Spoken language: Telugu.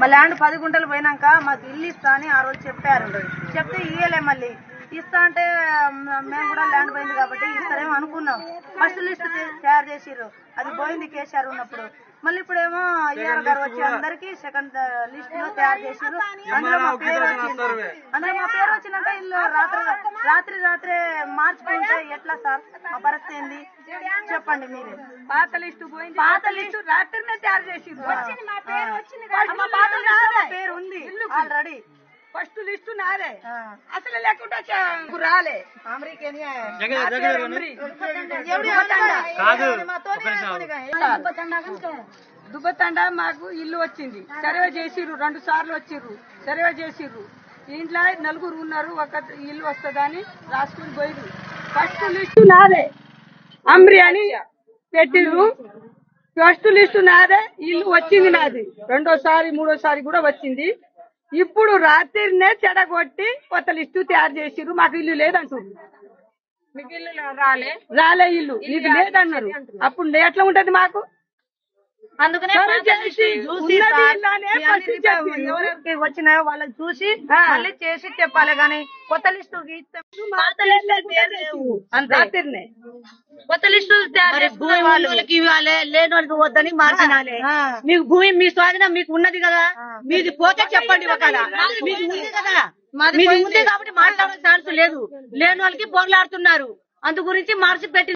మా ల్యాండ్ పది గుంటలు పోయినాక మాకు ఇల్లు ఇస్తా అని ఆ రోజు చెప్పారు. చెప్తే ఇయ్యలే మళ్ళీ. ఇస్తా అంటే మేము కూడా ల్యాండ్ పోయింది కాబట్టి ఇస్తారేమో అనుకున్నాం. ఫస్ట్ లిస్ట్ తయారు చేసిర్రు. అది పోయింది కేసీఆర్ ఉన్నప్పుడు. మళ్ళీ ఇప్పుడేమో ఈఆర్ గారు వచ్చి అందరికి సెకండ్ లిస్ట్లో తయారు చేసిర్రు. అందులో మా పేరు వచ్చింది. అందులో మా పేరు వచ్చినాక ఇల్లు రాత్రి రాత్రి రాత్రి మార్చుకుంటే ఎట్లా సార్? మా పరిస్థితి ఏంది? చెప్పండి మీరే. పాత లిస్టు పోయింది. పాత లిస్టు రాత్రినే తయారు చేసి మా పేరు వచ్చింది. మా పాత లిస్టులో మా పేరు ఉంది. ఆల్రెడీ ఫస్ట్ లిస్టు నాదే. అసలు లేకుంటే చ- రాలే. అమెరికన్ దుబ్బతండ మాకు ఇల్లు వచ్చింది. సర్వే చేసిర్రు రెండు సార్లు వచ్చిర్రు. సర్వే చేసిర్రు. ఇంట్లో నలుగురు ఉన్నారు ఒక ఇల్లు వస్తుందని రాసుకుని పోయిర్రు. ఫస్ట్ లిస్టు నాదే. అమ్రి అని పెట్టిర్రు. ఫస్ట్ లిస్టు నాదే. ఇల్లు వచ్చింది నాది. రెండోసారి మూడోసారి కూడా వచ్చింది. ఇప్పుడు రాత్రినే చెడగొట్టి కొత్త లిస్టు తయారు చేసిర్రు. మాకు ఇల్లు లేదంటారు రాలే? రాలే ఇల్లు. నీకు లేదన్నారు. అప్పుడు ఎట్లా ఉంటది మాకు? అందుకనే సరే పాత చేసి. మళ్ళీ చేసి చెప్పాలి కానీ కొత్త లిస్టు గీస్తే కొత్త లిస్టు తయారు చేసుకున్న వాళ్ళు ఇవ్వాలి లేని వాళ్ళకి వద్దని మార్చినాలే ఆ. మీకు భూమి మీ స్వాధీనం మీకు ఉన్నది కదా. మీది పోతే చెప్పండి ఒకవేళ మీది ఉంది కదా. మాది. ఉంది కాబట్టి మాట్లాడే ఛాన్స్ లేదు. లేని వాళ్ళకి పోర్లాడుతున్నారు అందు గురించి మార్చి పెట్టి